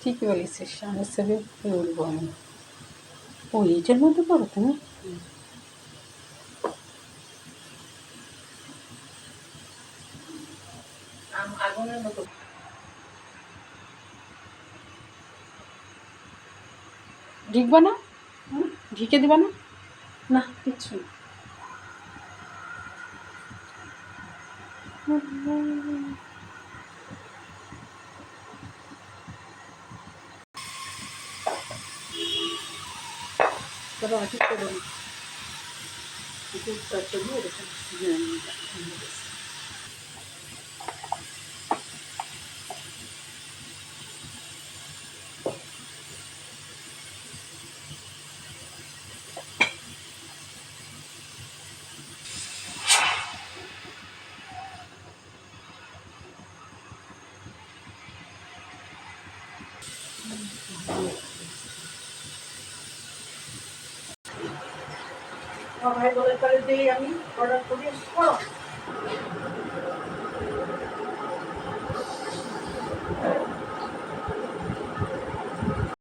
ঠিকই বলেছিস আমার ছবি কী বলব আমি ও এইটার মধ্যে পড়ো তুমি? আগুনের মতো। ঢিকবা না? ঢিকে দিবা না? না কিচ্ছু না। それを開けてるの。ずっとあっと見えるかもしれなん。のが、いいです。ভাই বলে করে দিই আমি অর্ডার করো